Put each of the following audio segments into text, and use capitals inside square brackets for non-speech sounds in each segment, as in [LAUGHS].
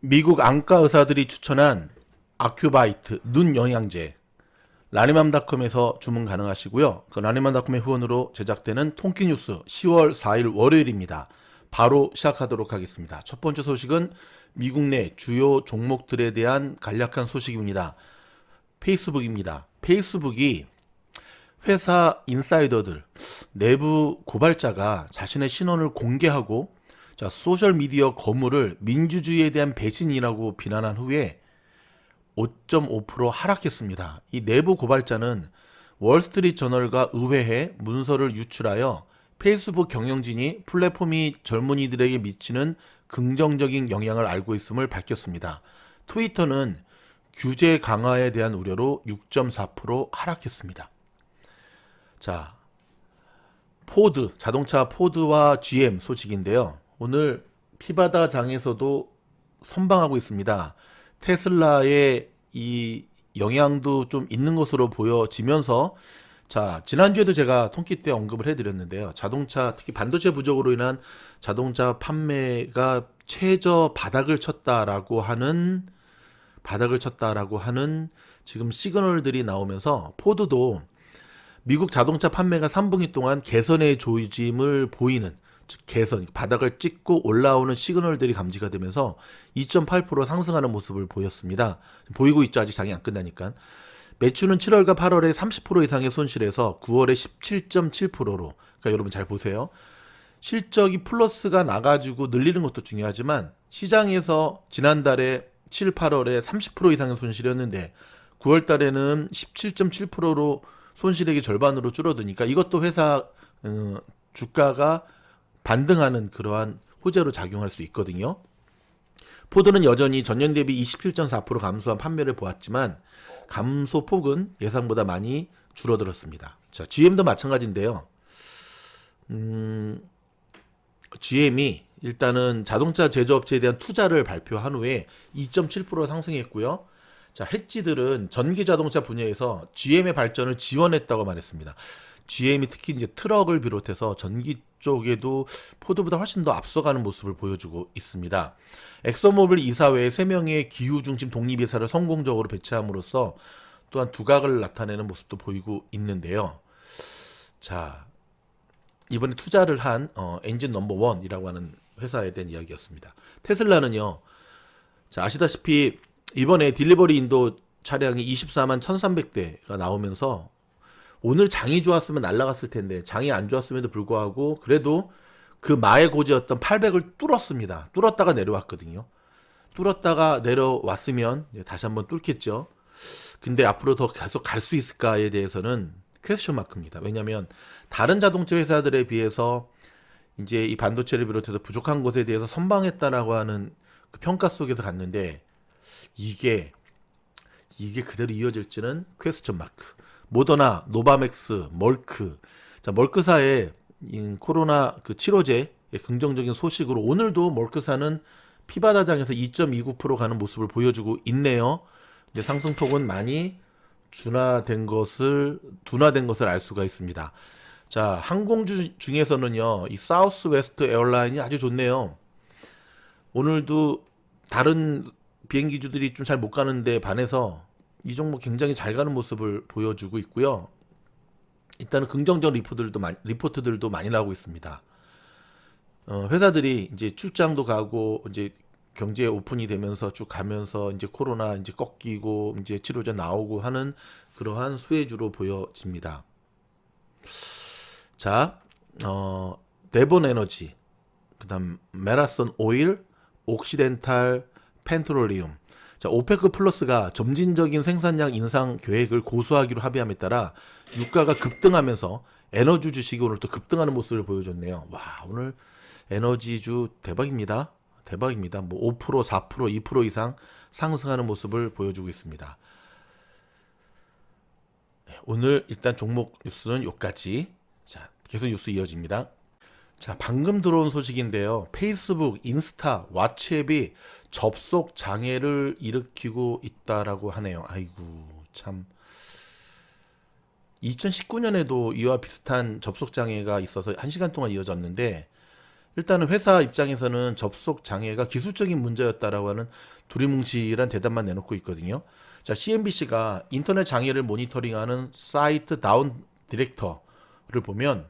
미국 안과 의사들이 추천한 아큐바이트 눈 영양제 라니맘닷컴에서 주문 가능하시고요. 그 라니맘닷컴의 후원으로 제작되는 통키뉴스 10월 4일 월요일입니다. 바로 시작하도록 하겠습니다. 첫 번째 소식은 미국 내 주요 종목들에 대한 간략한 소식입니다. 페이스북입니다. 페이스북이 회사 인사이더들 내부 고발자가 자신의 신원을 공개하고 자, 소셜 미디어 거물을 민주주의에 대한 배신이라고 비난한 후에 5.5% 하락했습니다. 이 내부 고발자는 월스트리트 저널과 의회에 문서를 유출하여 페이스북 경영진이 플랫폼이 젊은이들에게 미치는 긍정적인 영향을 알고 있음을 밝혔습니다. 트위터는 규제 강화에 대한 우려로 6.4% 하락했습니다. 자, 포드, 자동차 포드와 GM 소식인데요. 오늘 피바다 장에서도 선방하고 있습니다. 테슬라의 이 영향도 좀 있는 것으로 보여지면서 자, 지난주에도 제가 통키 때 언급을 해드렸는데요. 자동차, 특히 반도체 부족으로 인한 자동차 판매가 최저 바닥을 쳤다라고 하는, 바닥을 쳤다라고 하는 지금 시그널들이 나오면서 포드도 미국 자동차 판매가 3분기 동안 개선의 조짐을 보이는 즉 개선 바닥을 찍고 올라오는 시그널들이 감지가 되면서 2.8% 상승하는 모습을 보였습니다. 보이고 있죠. 아직 장이 안 끝나니까. 매출은 7월과 8월에 30% 이상의 손실에서 9월에 17.7%로 그러니까 여러분 잘 보세요. 실적이 플러스가 나가지고 늘리는 것도 중요하지만 시장에서 지난달에 7, 8월에 30% 이상의 손실이었는데 9월 달에는 17.7%로 손실액이 절반으로 줄어드니까 이것도 회사 어, 주가가 반등하는 그러한 호재로 작용할 수 있거든요. 포드는 여전히 전년 대비 27.4% 감소한 판매를 보았지만 감소 폭은 예상보다 많이 줄어들었습니다. 자, GM도 마찬가지인데요. 음, GM이 일단은 자동차 제조업체에 대한 투자를 발표한 후에 2.7% 상승했고요. 자, 해지들은 전기 자동차 분야에서 GM의 발전을 지원했다고 말했습니다. GM이 특히 이제 트럭을 비롯해서 전기 쪽에도 포드보다 훨씬 더 앞서가는 모습을 보여주고 있습니다. 엑소모빌 이사회에 3명의 기후 중심 독립 이사를 성공적으로 배치함으로써 또한 두각을 나타내는 모습도 보이고 있는데요. 자, 이번에 투자를 한 어, 엔진 넘버 원이라고 하는 회사에 대한 이야기였습니다. 테슬라는요. 자, 아시다시피 이번에 딜리버리 인도 차량이 24만 1,300대가 나오면서 오늘 장이 좋았으면 날라갔을 텐데 장이 안 좋았음에도 불구하고 그래도 그 마의 고지였던 800을 뚫었습니다. 뚫었다가 내려왔거든요. 뚫었다가 내려왔으면 다시 한번 뚫겠죠. 근데 앞으로 더 계속 갈 수 있을까에 대해서는 퀘스천 마크입니다. 왜냐하면 다른 자동차 회사들에 비해서 이제 이 반도체를 비롯해서 부족한 것에 대해서 선방했다라고 하는 그 평가 속에서 갔는데 이게 이게 그대로 이어질지는 퀘스천 마크. 모더나, 노바맥스, 멀크. 자, 멀크사의 이 코로나 그 치료제 긍정적인 소식으로 오늘도 멀크사는 피바다장에서 2.29% 가는 모습을 보여주고 있네요. 근데 상승폭은 많이 둔화된 것을 둔화된 것을 알 수가 있습니다. 자, 항공주 중에서는요. 이 사우스 웨스트 에어라인이 아주 좋네요. 오늘도 다른 비행기주들이 좀 잘 못 가는데 반해서 이 종목 굉장히 잘 가는 모습을 보여주고 있고요. 일단은 긍정적 리포트들도 많이, 리포트들도 많이 나오고 있습니다. 어, 회사들이 이제 출장도 가고 이제 경제 오픈이 되면서 쭉 가면서 이제 코로나 이제 꺾이고 이제 치료제 나오고 하는 그러한 수혜주로 보여집니다. 자, 어, 데본 에너지, 그다음 메라선 오일, 옥시덴탈 펜트롤리움. 자, 오페크 플러스가 점진적인 생산량 인상 계획을 고수하기로 합의함에 따라 유가가 급등하면서 에너지 주식이 오늘 또 급등하는 모습을 보여줬네요. 와, 오늘 에너지주 대박입니다. 대박입니다. 뭐 5%, 4%, 2% 이상 상승하는 모습을 보여주고 있습니다. 네, 오늘 일단 종목 뉴스는 여기까지. 자, 계속 뉴스 이어집니다. 자, 방금 들어온 소식인데요. 페이스북, 인스타, 왓츠앱이 접속 장애를 일으키고 있다라고 하네요. 아이고, 참. 2019년에도 이와 비슷한 접속 장애가 있어서 1시간 동안 이어졌는데 일단은 회사 입장에서는 접속 장애가 기술적인 문제였다라고 하는 두리뭉실한 대답만 내놓고 있거든요. 자, CNBC가 인터넷 장애를 모니터링하는 사이트 다운 디렉터를 보면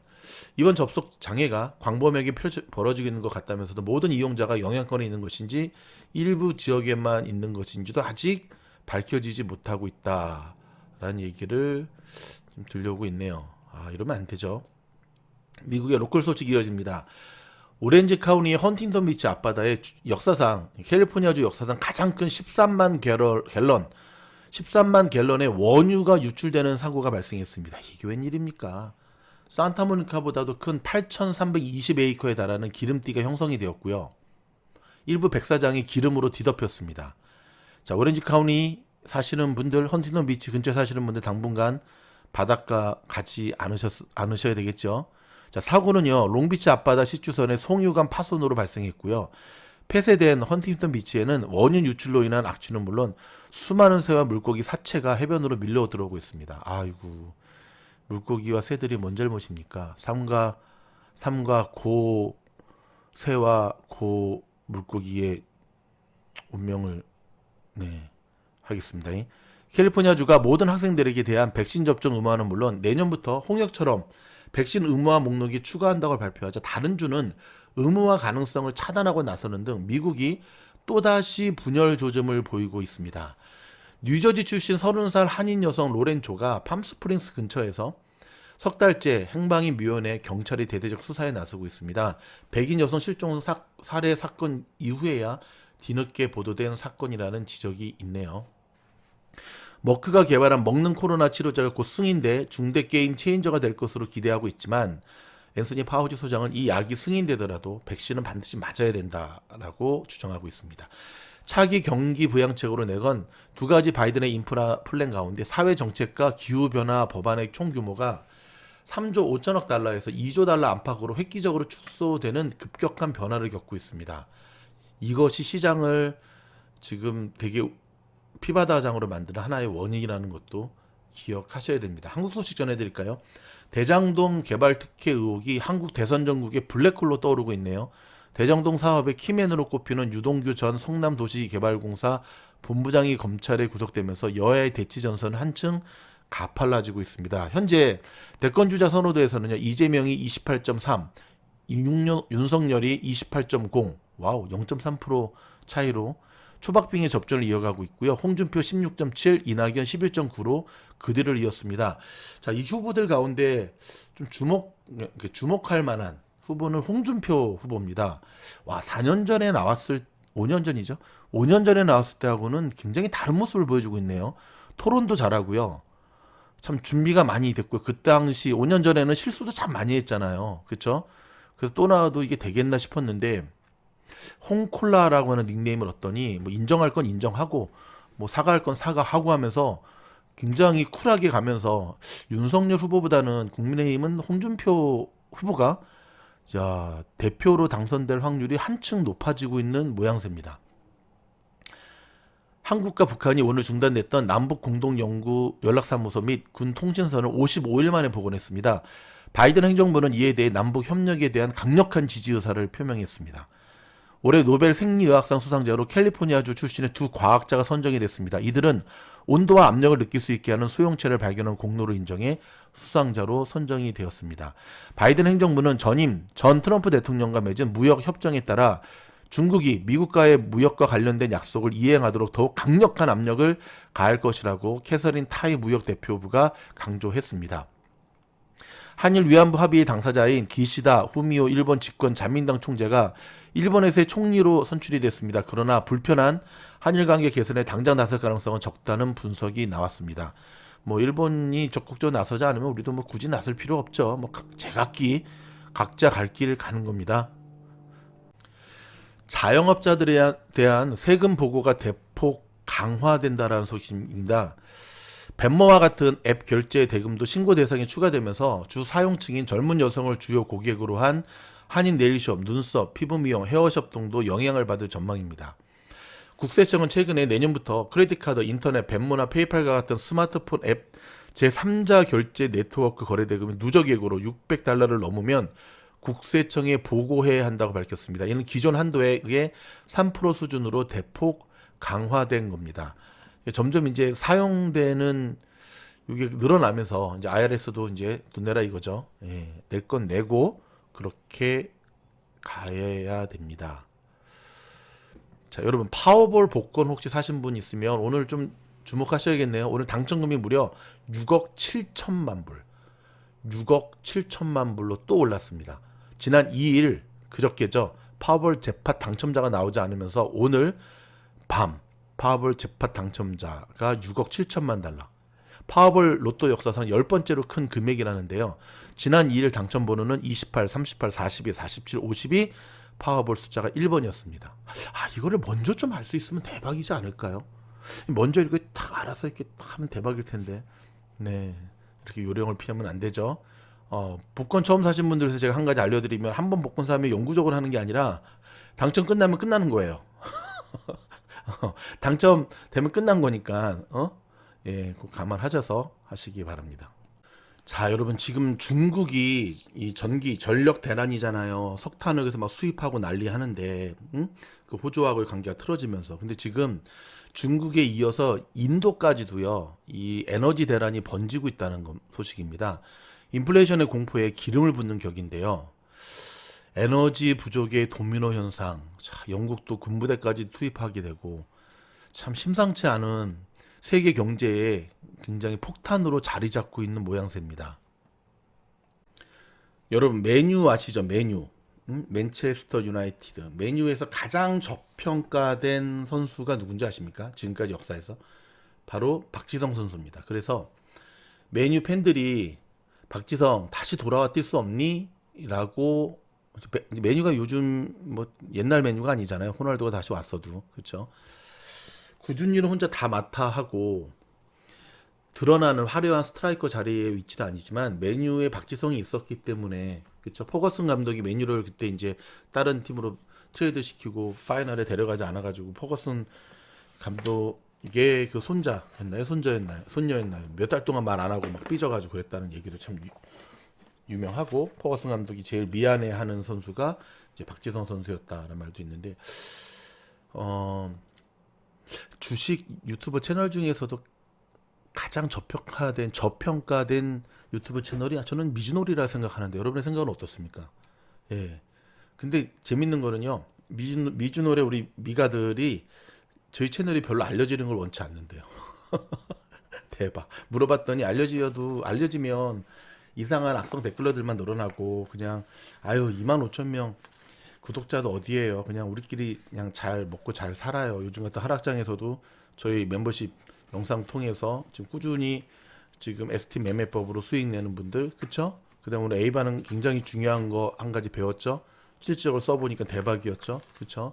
이번 접속 장애가 광범위하게 벌어지고 있는 것 같다면서도 모든 이용자가 영향권에 있는 것인지 일부 지역에만 있는 것인지도 아직 밝혀지지 못하고 있다라는 얘기를 좀 들려오고 있네요. 아, 이러면 안 되죠. 미국의 로컬 소식 이어집니다. 오렌지 카운티의 헌팅턴 비치 앞바다에 주- 역사상 캘리포니아주 역사상 가장 큰 13만 갤런, 갤런 13만 갤런의 원유가 유출되는 사고가 발생했습니다. 이게 웬일입니까? 산타모니카보다도 큰 8,320에이커에 달하는 기름띠가 형성이 되었고요. 일부 백사장이 기름으로 뒤덮였습니다. 자, 오렌지 카운티 사시는 분들, 헌팅턴 비치 근처에 사시는 분들 당분간 바닷가 가지 않으셨, 않으셔야 되겠죠. 자, 사고는요, 롱비치 앞바다 시추선의 송유관 파손으로 발생했고요. 폐쇄된 헌팅턴 비치에는 원유 유출로 인한 악취는 물론 수많은 새와 물고기 사체가 해변으로 밀려 들어오고 있습니다. 아이고, 물고기와 새들이 뭔 잘못입니까? 삼가, 삼가 고 새와 고 물고기의 운명을, 네, 하겠습니다. 캘리포니아주가 모든 학생들에게 대한 백신 접종 의무화는 물론 내년부터 홍역처럼 백신 의무화 목록이 추가한다고 발표하자 다른 주는 의무화 가능성을 차단하고 나서는 등 미국이 또다시 분열 조짐을 보이고 있습니다. 뉴저지 출신 30살 한인 여성 로렌 조가 팜스프링스 근처에서 석 달째 행방이 미연해 경찰이 대대적 수사에 나서고 있습니다. 백인 여성 실종 사, 살해 사건 이후에야 뒤늦게 보도된 사건이라는 지적이 있네요. 머크가 개발한 먹는 코로나 치료제가 곧 승인돼 중대 게임 체인저가 될 것으로 기대하고 있지만 앤서니 파우지 소장은 이 약이 승인되더라도 백신은 반드시 맞아야 된다라고 주장하고 있습니다. 차기 경기 부양책으로 내건 두 가지 바이든의 인프라 플랜 가운데 사회 정책과 기후 변화 법안의 총 규모가 3조 5천억 달러에서 2조 달러 안팎으로 획기적으로 축소되는 급격한 변화를 겪고 있습니다. 이것이 시장을 지금 되게 피바다장으로 만드는 하나의 원인이라는 것도 기억하셔야 됩니다. 한국 소식 전해드릴까요? 대장동 개발 특혜 의혹이 한국 대선 전국의 블랙홀로 떠오르고 있네요. 대장동 사업의 키맨으로 꼽히는 유동규 전 성남도시개발공사 본부장이 검찰에 구속되면서 여야의 대치 전선은 한층 가팔라지고 있습니다. 현재 대권 주자 선호도에서는요 이재명이 28.3, 윤, 윤석열이 28.0, 와우 0.3% 차이로 초박빙의 접전을 이어가고 있고요. 홍준표 16.7, 이낙연 11.9로 그 뒤를 이었습니다. 자, 이 후보들 가운데 좀 주목 주목할 만한 후보는 홍준표 후보입니다. 와, 4년 전에 나왔을 5년 전이죠. 5년 전에 나왔을 때하고는 굉장히 다른 모습을 보여주고 있네요. 토론도 잘하고요. 참 준비가 많이 됐고요. 그 당시 5년 전에는 실수도 참 많이 했잖아요. 그렇죠? 그래서 또 나와도 이게 되겠나 싶었는데 홍콜라라고 하는 닉네임을 얻더니 뭐 인정할 건 인정하고 뭐 사과할 건 사과하고 하면서 굉장히 쿨하게 가면서 윤석열 후보보다는 국민의힘은 홍준표 후보가 자, 대표로 당선될 확률이 한층 높아지고 있는 모양새입니다. 한국과 북한이 오늘 중단됐던 남북 공동 연구 연락사무소 및 군 통신선을 55일 만에 복원했습니다. 바이든 행정부는 이에 대해 남북 협력에 대한 강력한 지지 의사를 표명했습니다. 올해 노벨 생리의학상 수상자로 캘리포니아주 출신의 두 과학자가 선정이 됐습니다. 이들은 온도와 압력을 느낄 수 있게 하는 소형체를 발견한 공로를 인정해 수상자로 선정이 되었습니다. 바이든 행정부는 전임 전 트럼프 대통령과 맺은 무역 협정에 따라 중국이 미국과의 무역과 관련된 약속을 이행하도록 더욱 강력한 압력을 가할 것이라고 캐서린 타이 무역 대표부가 강조했습니다. 한일 위안부 합의의 당사자인 기시다 후미오 일본 집권 자민당 총재가 일본에서의 총리로 선출이 됐습니다. 그러나 불편한 한일 관계 개선에 당장 나설 가능성은 적다는 분석이 나왔습니다. 뭐 일본이 적극적으로 나서지 않으면 우리도 뭐 굳이 나설 필요 없죠. 뭐 각- 제각기 각자 갈 길을 가는 겁니다. 자영업자들에 대한 세금 보고가 대폭 강화된다라는 소식입니다. 벤머와 같은 앱 결제 대금도 신고 대상에 추가되면서 주 사용층인 젊은 여성을 주요 고객으로 한 한인 네일숍, 눈썹, 피부 미용, 헤어숍 등도 영향을 받을 전망입니다. 국세청은 최근에 내년부터 크레딧 카드, 인터넷, 벤모나 페이팔과 같은 스마트폰 앱 제3자 결제 네트워크 거래 대금이 누적액으로 600달러를 넘으면 국세청에 보고해야 한다고 밝혔습니다. 이는 기존 한도의 3% 수준으로 대폭 강화된 겁니다. 점점 이제 사용되는 이게 늘어나면서 이제 IRS도 이제 돈 내라 이거죠. 예, 낼 건 내고 그렇게 가야 됩니다. 자, 여러분 파워볼 복권 혹시 사신 분 있으면 오늘 좀 주목하셔야겠네요. 오늘 당첨금이 무려 6억 7천만 불. 6억 7천만 불로 또 올랐습니다. 지난 2일 그저께죠. 파워볼 재팟 당첨자가 나오지 않으면서 오늘 밤 파워볼 재팟 당첨자가 6억 7천만 달러. 파워볼 로또 역사상 열 번째로 큰 금액이라는데요. 지난 2일 당첨 번호는 28, 38, 42, 47, 50이 파워볼 숫자가 1번이었습니다. 아, 이거를 먼저 좀 알 수 있으면 대박이지 않을까요? 먼저 이렇게 딱 알아서 이렇게 딱 하면 대박일 텐데. 네. 이렇게 요령을 피하면 안 되죠. 어, 복권 처음 사신 분들에서 제가 한 가지 알려드리면 한 번 복권 사면 영구적으로 하는 게 아니라 당첨 끝나면 끝나는 거예요. [LAUGHS] [LAUGHS] 당첨 되면 끝난 거니까, 어? 예, 꼭 감안하셔서 하시기 바랍니다. 자, 여러분 지금 중국이 이 전기 전력 대란이잖아요. 석탄을 그래서 막 수입하고 난리 하는데, 응? 그 호주하고의 관계가 틀어지면서. 근데 지금 중국에 이어서 인도까지도요. 이 에너지 대란이 번지고 있다는 거- 소식입니다. 인플레이션의 공포에 기름을 붓는 격인데요. 에너지 부족의 도미노 현상. 자, 영국도 군부대까지 투입하게 되고 참 심상치 않은 세계 경제에 굉장히 폭탄으로 자리 잡고 있는 모양새입니다. 여러분 메뉴 아시죠? 메뉴. 음? 맨체스터 유나이티드. 메뉴에서 가장 저평가된 선수가 누군지 아십니까? 지금까지 역사에서 바로 박지성 선수입니다. 그래서 메뉴 팬들이 박지성 다시 돌아와 뛸 수 없니? 라고 메- 메뉴가 요즘 뭐 옛날 메뉴가 아니잖아요. 호날두가 다시 왔어도 그렇죠. 구준유는 혼자 다 맡아 하고 드러나는 화려한 스트라이커 자리의 위치는 아니지만 메뉴에 박지성이 있었기 때문에 그렇죠. 포거슨 감독이 메뉴를 그때 이제 다른 팀으로 트레이드 시키고 파이널에 데려가지 않아 가지고 포거슨 감독의 그 손자였나요? 손자였나요? 손녀였나요? 몇 달 동안 말 안 하고 막 삐져 가지고 그랬다는 얘기도 참 유- 유명하고 포거슨 감독이 제일 미안해하는 선수가 이제 박지성 선수였다라는 말도 있는데 어 주식 유튜버 채널 중에서도 가장 저평가된 저평가된 유튜브 채널이 저는 미즈놀이라 생각하는데 여러분의 생각은 어떻습니까? 예. 근데 재밌는 거는요. 미즈 미즈놀의 우리 미가들이 저희 채널이 별로 알려지는 걸 원치 않는데요. [LAUGHS] 대박. 물어봤더니 알려지어도 알려지면 이상한 악성 댓글러들만 늘어나고 그냥 아유 2만 5천 명 구독자도 어디에요? 그냥 우리끼리 그냥 잘 먹고 잘 살아요. 요즘 같은 하락장에서도 저희 멤버십 영상 통해서 지금 꾸준히 지금 ST 매매법으로 수익 내는 분들, 그쵸? 그 다음 오늘 에이바는 굉장히 중요한 거 한 가지 배웠죠. 실질적으로 써보니까 대박이었죠, 그쵸?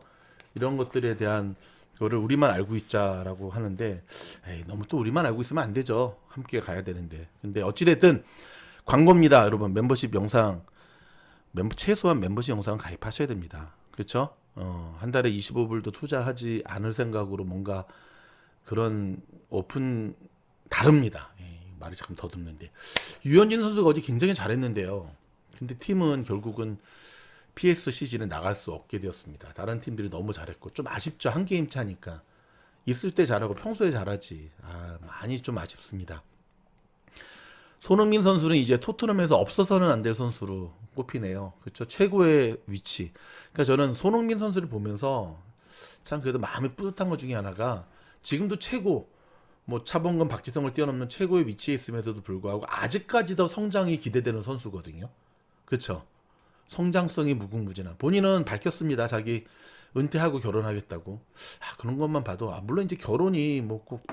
이런 것들에 대한 거를 우리만 알고 있자라고 하는데, 에이, 너무 또 우리만 알고 있으면 안 되죠. 함께 가야 되는데. 근데 어찌됐든 광고입니다, 여러분. 멤버십 영상 멤버 최소한 멤버십 영상 가입하셔야 됩니다. 그렇죠? 어, 한 달에 25불도 투자하지 않을 생각으로 뭔가 그런 오픈 다릅니다. 예, 말이 참 더듬는데 유현진 선수가 어제 굉장히 잘했는데요. 근데 팀은 결국은 PS 시즌에 나갈 수 없게 되었습니다. 다른 팀들이 너무 잘했고 좀 아쉽죠. 한 게임 차니까 있을 때 잘하고 평소에 잘하지. 아, 많이 좀 아쉽습니다. 손흥민 선수는 이제 토트넘에서 없어서는 안 될 선수로 꼽히네요. 그렇죠. 최고의 위치. 그러니까 저는 손흥민 선수를 보면서 참 그래도 마음이 뿌듯한 것 중에 하나가 지금도 최고 뭐 차범근 박지성을 뛰어넘는 최고의 위치에 있음에도 불구하고 아직까지도 성장이 기대되는 선수거든요. 그렇죠. 성장성이 무궁무진한 본인은 밝혔습니다. 자기 은퇴하고 결혼하겠다고. 아, 그런 것만 봐도 아, 물론 이제 결혼이 뭐 꼭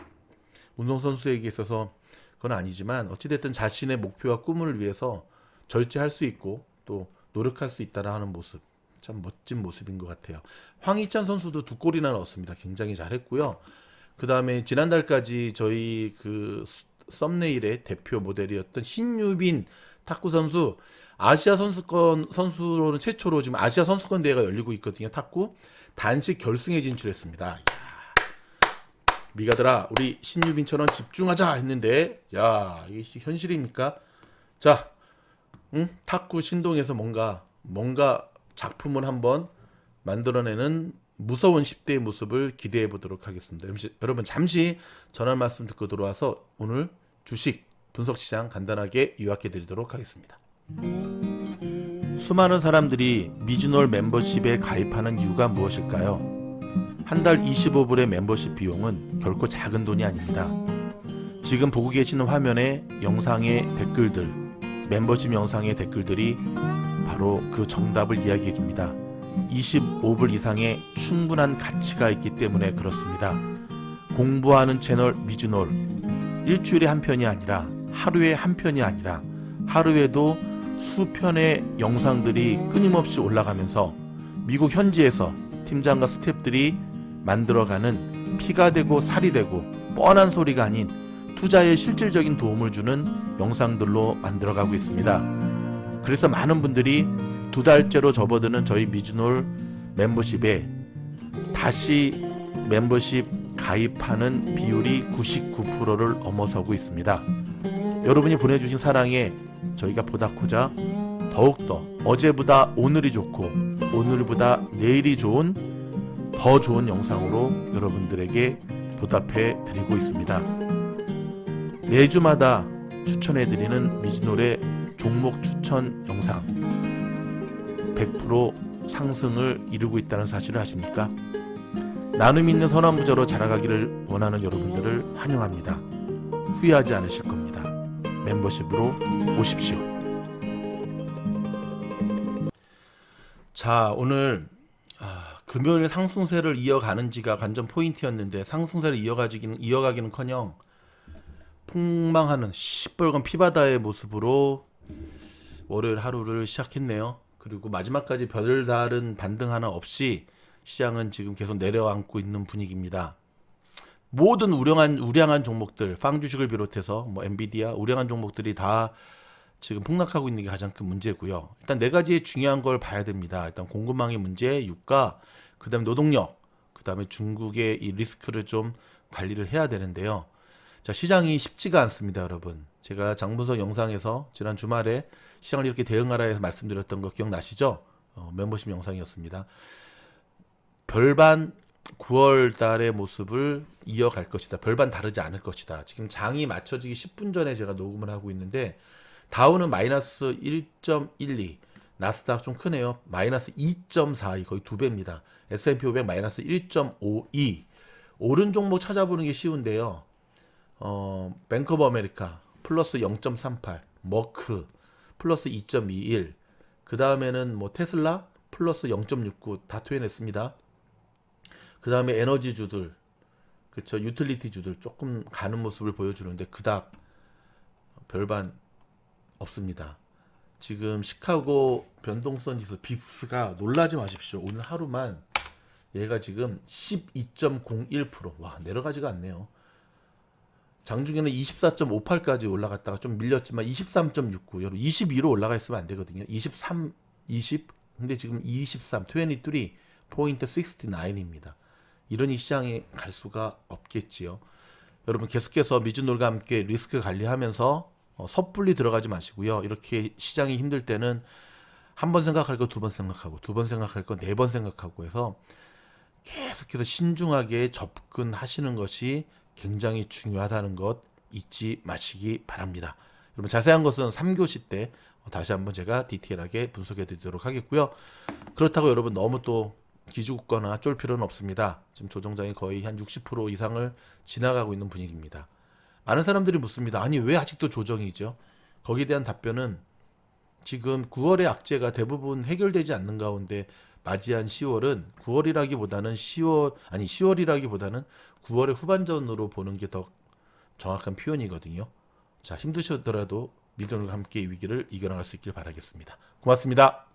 운동선수에게 있어서 그건 아니지만 어찌됐든 자신의 목표와 꿈을 위해서 절제할 수 있고 또 노력할 수 있다라 하는 모습 참 멋진 모습인 것 같아요. 황희찬 선수도 두 골이나 넣었습니다. 굉장히 잘했고요. 그 다음에 지난달까지 저희 그 스- 썸네일의 대표 모델이었던 신유빈 탁구 선수 아시아 선수권 선수로는 최초로 지금 아시아 선수권 대회가 열리고 있거든요. 탁구 단식 결승에 진출했습니다. 미가들아 우리 신유빈처럼 집중하자 했는데 야 이게 현실입니까? 자, 응? 탁구 신동에서 뭔가 뭔가 작품을 한번 만들어내는 무서운 10대의 모습을 기대해 보도록 하겠습니다. 여러분 잠시 전화 말씀 듣고 들어와서 오늘 주식 분석 시장 간단하게 요약해 드리도록 하겠습니다. 수많은 사람들이 미즈놀 멤버십에 가입하는 이유가 무엇일까요? 한 달 25불의 멤버십 비용은 결코 작은 돈이 아닙니다. 지금 보고 계시는 화면에 영상의 댓글들, 멤버십 영상의 댓글들이 바로 그 정답을 이야기해 줍니다. 25불 이상의 충분한 가치가 있기 때문에 그렇습니다. 공부하는 채널 미즈놀 일주일에 한 편이 아니라 하루에 한 편이 아니라 하루에도 수편의 영상들이 끊임없이 올라가면서 미국 현지에서 팀장과 스태프들이 만들어가는 피가 되고 살이 되고 뻔한 소리가 아닌 투자에 실질적인 도움을 주는 영상들로 만들어가고 있습니다. 그래서 많은 분들이 두 달째로 접어드는 저희 미즈놀 멤버십에 다시 멤버십 가입하는 비율이 99%를 넘어서고 있습니다. 여러분이 보내주신 사랑에 저희가 보답하자 더욱더 어제보다 오늘이 좋고 오늘보다 내일이 좋은 더 좋은 영상으로 여러분들에게 보답해 드리고 있습니다. 매주마다 추천해 드리는 미즈놀의 종목 추천 영상 100% 상승을 이루고 있다는 사실을 아십니까? 나눔 있는 선한 부자로 자라가기를 원하는 여러분들을 환영합니다. 후회하지 않으실 겁니다. 멤버십으로 오십시오. 자, 오늘 아, 금요일 상승세를 이어가는지가 관전 포인트였는데 상승세를 이어가기는 이어가기는커녕 폭망하는 시뻘건 피바다의 모습으로 월요일 하루를 시작했네요. 그리고 마지막까지 별다른 반등 하나 없이 시장은 지금 계속 내려앉고 있는 분위기입니다. 모든 우량한 우량한 종목들, 빵 주식을 비롯해서 뭐 엔비디아 우량한 종목들이 다 지금 폭락하고 있는 게 가장 큰 문제고요. 일단 네 가지의 중요한 걸 봐야 됩니다. 일단 공급망의 문제, 유가, 그다음에 노동력, 그다음에 중국의 이 리스크를 좀 관리를 해야 되는데요. 자, 시장이 쉽지가 않습니다, 여러분. 제가 장분석 영상에서 지난 주말에 시장을 이렇게 대응하라 해서 말씀드렸던 거 기억나시죠? 어, 멤버십 영상이었습니다. 별반 9월 달의 모습을 이어갈 것이다. 별반 다르지 않을 것이다. 지금 장이 맞춰지기 10분 전에 제가 녹음을 하고 있는데 다우는 마이너스 1.12, 나스닥 좀 크네요. 마이너스 2.42, 거의 두 배입니다. S&P 500 마이너스 1.52. 오른 종목 찾아보는 게 쉬운데요. 어, 뱅크 오브 아메리카 플러스 0.38, 머크 플러스 2.21. 그 다음에는 뭐 테슬라 플러스 0.69 다 토해냈습니다. 그 다음에 에너지 주들, 그쵸 유틸리티 주들 조금 가는 모습을 보여주는데 그닥 별반 없습니다. 지금 시카고 변동성 지수 빕스가 놀라지 마십시오. 오늘 하루만 얘가 지금 12.01%. 와, 내려가지가 않네요. 장중에는 24.58까지 올라갔다가 좀 밀렸지만 23.69. 여러분 22로 올라가 있으면 안 되거든요. 23, 20. 근데 지금 23, 23 포인트 69입니다. 이러니 시장에 갈 수가 없겠지요. 여러분 계속해서 미즈놀과 함께 리스크 관리하면서 어, 섣불리 들어가지 마시고요. 이렇게 시장이 힘들 때는 한 번 생각할 거 두 번 생각하고 두 번 생각할 거 네 번 생각하고 해서 계속해서 신중하게 접근하시는 것이 굉장히 중요하다는 것 잊지 마시기 바랍니다. 여러분 자세한 것은 3교시 때 다시 한번 제가 디테일하게 분석해 드리도록 하겠고요. 그렇다고 여러분 너무 또 기죽거나 쫄 필요는 없습니다. 지금 조정장이 거의 한 60% 이상을 지나가고 있는 분위기입니다. 많은 사람들이 묻습니다. 아니 왜 아직도 조정이죠? 거기에 대한 답변은 지금 9월의 악재가 대부분 해결되지 않는 가운데 맞이한 10월은 9월이라기보다는 10월 아니 10월이라기보다는 9월의 후반전으로 보는 게 더 정확한 표현이거든요. 자 힘드시더라도 믿음과 함께 이 위기를 이겨나갈 수 있길 바라겠습니다. 고맙습니다.